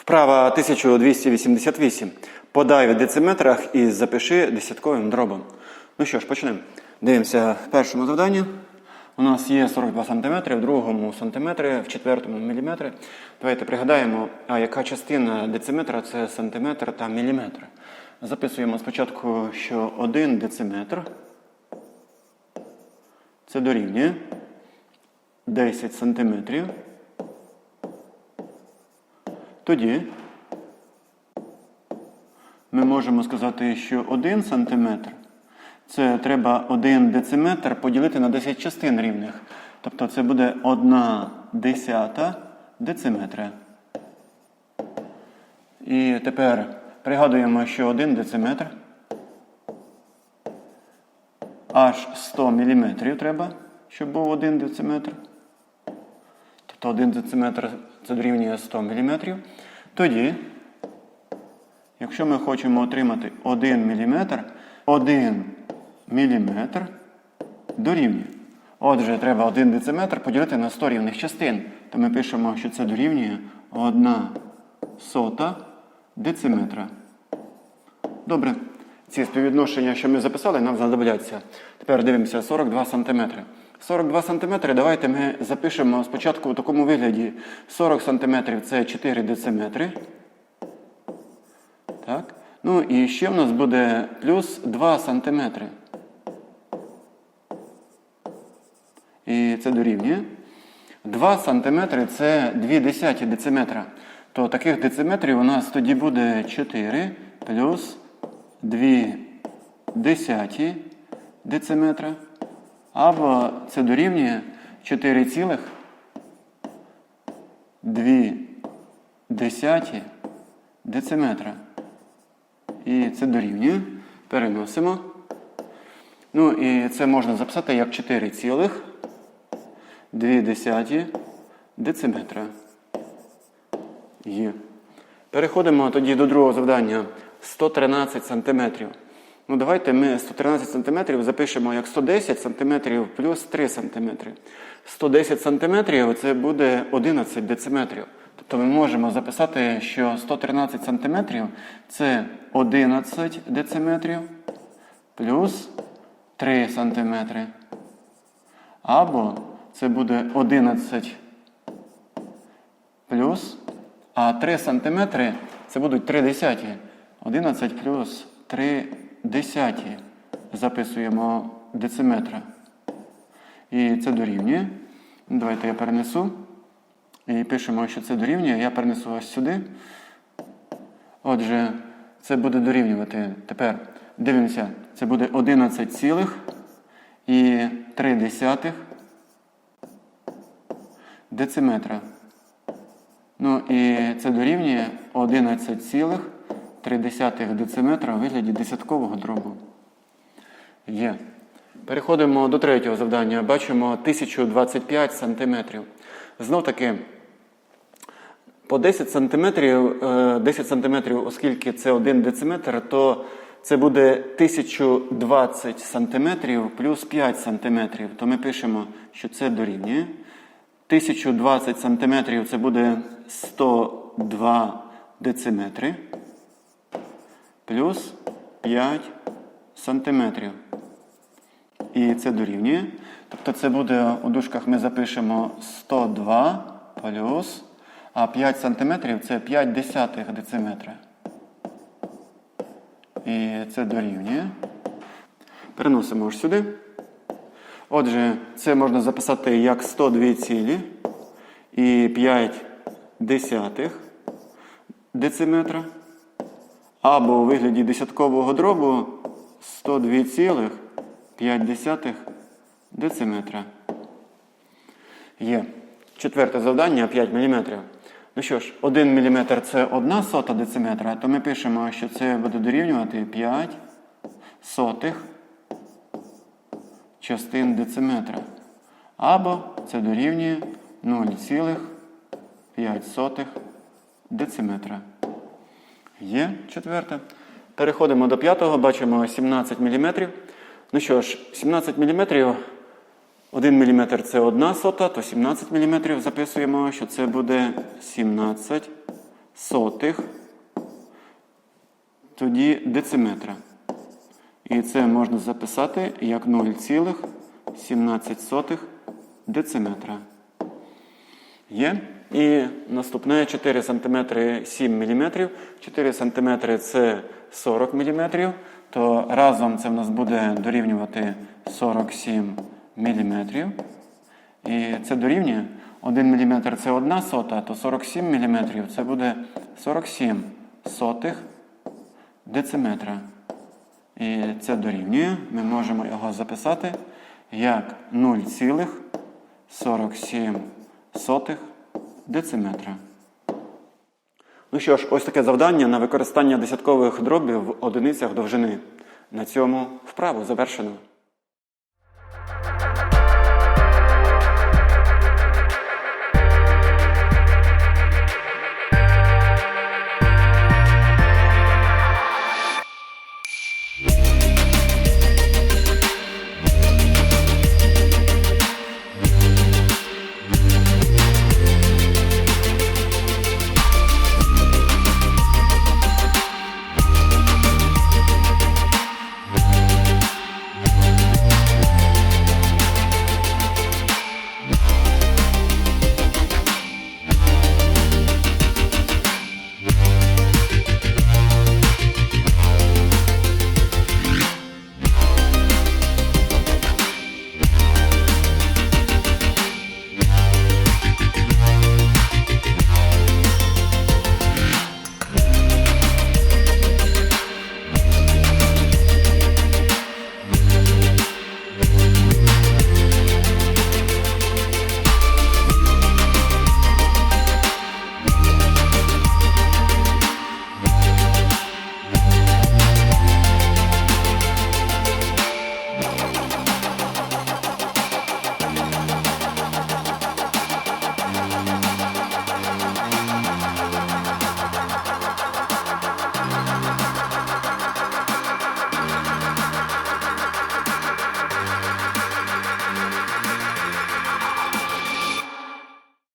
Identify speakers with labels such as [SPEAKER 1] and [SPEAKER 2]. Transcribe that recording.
[SPEAKER 1] Вправа 1288. Подай в дециметрах і запиши десятковим дробом. Ну що ж, почнемо. Дивимося в першому завданні. У нас є 42 см, в другому сантиметри, в четвертому міліметри. Давайте пригадаємо, а яка частина дециметра це сантиметр та міліметр. Записуємо спочатку, що 1 дециметр це дорівнює 10 сантиметрів. Тоді ми можемо сказати, що 1 см це треба 1 дециметр поділити на 10 частин рівних. Тобто це буде 1 десята дециметра. І тепер пригадуємо, що 1 дециметр аж 100 мм треба, щоб був 1 дециметр. Тобто 1 дециметр це дорівнює 100 мм. Тоді, якщо ми хочемо отримати 1 мм, 1 мм дорівнює. Отже, треба 1 дециметр поділити на 100 рівних частин. То ми пишемо, що це дорівнює 1 сота дециметра. Добре. Ці співвідношення, що ми записали, нам знадобляться. Тепер дивимося 42 см. 42 см давайте ми запишемо спочатку в такому вигляді 40 см це 4 дециметри. Так. Ну і ще в нас буде плюс 2 см. І це дорівнює. 2 см це 2 десяті дециметра. То таких дециметрів у нас тоді буде 4 плюс 2 десяті дециметра. Або це дорівнює 4,2 дециметра. І це дорівнює. Переносимо. Ну і це можна записати як 4,2 дециметра. Є. Переходимо тоді до другого завдання. 113 сантиметрів. Ну, давайте ми 113 см запишемо як 110 см плюс 3 см. 110 см це буде 11 дециметрів. Тобто ми можемо записати, що 113 см це 11 дециметрів плюс 3 см. Або це буде 11 плюс, а 3 см це будуть 3 десяті. 11 плюс 3 десяті записуємо дециметра. І це дорівнює. Давайте я перенесу. І пишемо, що це дорівнює. Я перенесу ось сюди. Отже, це буде дорівнювати. Тепер дивимося, це буде 11 цілих і 3 десятих дециметра. Ну і це дорівнює 11 цілих 0,3 дециметра у вигляді десяткового дробу. Є. Переходимо до третього завдання. Бачимо 1025 см. Знов таки, по 10 см, 10 см, оскільки це 1 дециметр, то це буде 1020 см плюс 5 см. То ми пишемо, що це дорівнює. 1020 см це буде 102 дециметри плюс 5 сантиметрів. І це дорівнює. Тобто це буде у дужках ми запишемо 102 плюс, а 5 сантиметрів це 5 десятих дециметра. І це дорівнює. Переносимо ось сюди. Отже, це можна записати як 102 цілі і 5 десятих дециметра. Або у вигляді десяткового дробу 102,5 дециметра. Є. Четверте завдання 5 мм. Ну що ж, 1 мм це 1 сота дециметра, то ми пишемо, що це буде дорівнювати 5 сотих частин дециметра. Або це дорівнює 0,5 дециметра. Є четверте. Переходимо до п'ятого, бачимо 17 мм. Ну що ж, 17 мм, 1 мм це 1 сота, то 17 мм записуємо, що це буде 17 сотих, тоді дециметра. І це можна записати як 0,17 дециметра. Є. І наступне 4 см 7 мм. 4 см це 40 мм. То разом це в нас буде дорівнювати 47 мм. І це дорівнює 1 мм це 1 сота, то 47 мм це буде 47 сотих дециметра. І це дорівнює. Ми можемо його записати як 0,47 дециметра. Ну що ж, ось таке завдання на використання десяткових дробів в одиницях довжини. На цьому вправу завершено.